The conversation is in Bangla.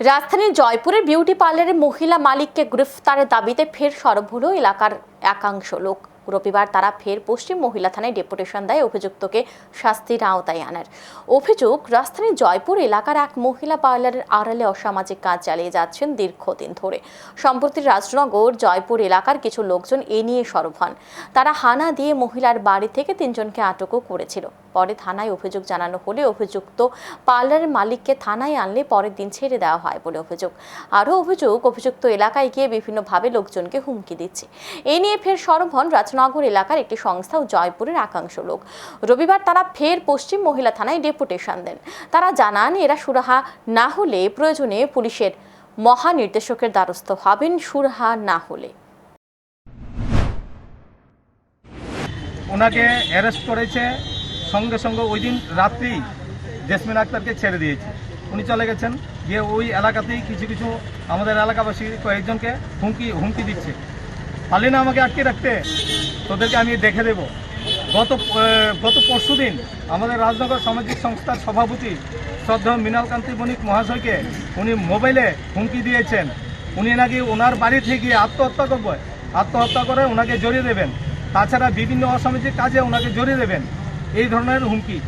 রাজধানীর জয়পুরের বিউটি পার্লারের মহিলা মালিককে গ্রেফতারের দাবিতে ফের সরব হল এলাকার একাংশ লোক। রবিবার তারা ফের পশ্চিম মহিলা থানায় ডেপুটেশন দেয় অভিযুক্তকে শাস্তির আওতায় আনার। অভিযোগ, রাজধানীর জয়পুর এলাকার এক মহিলা পার্লারের আড়ালে অসামাজিক কাজ চালিয়ে যাচ্ছেন দীর্ঘদিন ধরে। সম্প্রতি রাজনগর, জয়পুর এলাকার কিছু লোকজন এ নিয়ে সরব হন। তারা হানা দিয়ে মহিলার বাড়ি থেকে তিনজনকে আটকও করেছিল। পরে থানায় অভিযোগ জানানো হলে অভিযুক্ত পার্লারের মালিককে থানায় আনলে পরের দিন ছেড়ে দেওয়া হয় বলে অভিযোগ। আরও অভিযোগ, অভিযুক্ত এলাকায় গিয়ে বিভিন্নভাবে লোকজনকে হুমকি দিচ্ছে। এ নিয়ে ফের সরব হন রাজনগর এলাকার একটি সংস্থা ও জয়পুরের একাংশ লোক। রবিবার তারা ফের পশ্চিম মহিলা থানায় ডেপুটেশন দেন। তারা জানান, এরা সুরাহা না হলে প্রয়োজনে পুলিশের মহানির্দেশকের দ্বারস্থ হবেন সুরাহা না হলে। ওনাকে অ্যারেস্ট করেছে, সঙ্গে সঙ্গে ওই দিন রাত্রি জেসমিন আক্তারকে ছেড়ে দিয়েছে। উনি চলে গেছেন, গিয়ে ওই এলাকাতেই কিছু কিছু আমাদের এলাকাবাসী কয়েকজনকে হুমকি হুমকি দিচ্ছে। পারলি না আমাকে আটকে রাখতে, তোদেরকে আমি দেখে দেব। গত গত পরশু দিন আমাদের রাজনগর সামাজিক সংস্থার সভাপতি শ্রদ্ধা মৃণালকান্তি বণিক মহাশয়কে উনি মোবাইলে হুমকি দিয়েছেন। উনি নাকি ওনার বাড়ি থেকে আত্মহত্যা করবে, আত্মহত্যা করে ওনাকে জড়িয়ে দেবেন। তাছাড়া বিভিন্ন অসামাজিক কাজে ওনাকে জড়িয়ে দেবেন। এই ধরনের হুমকি।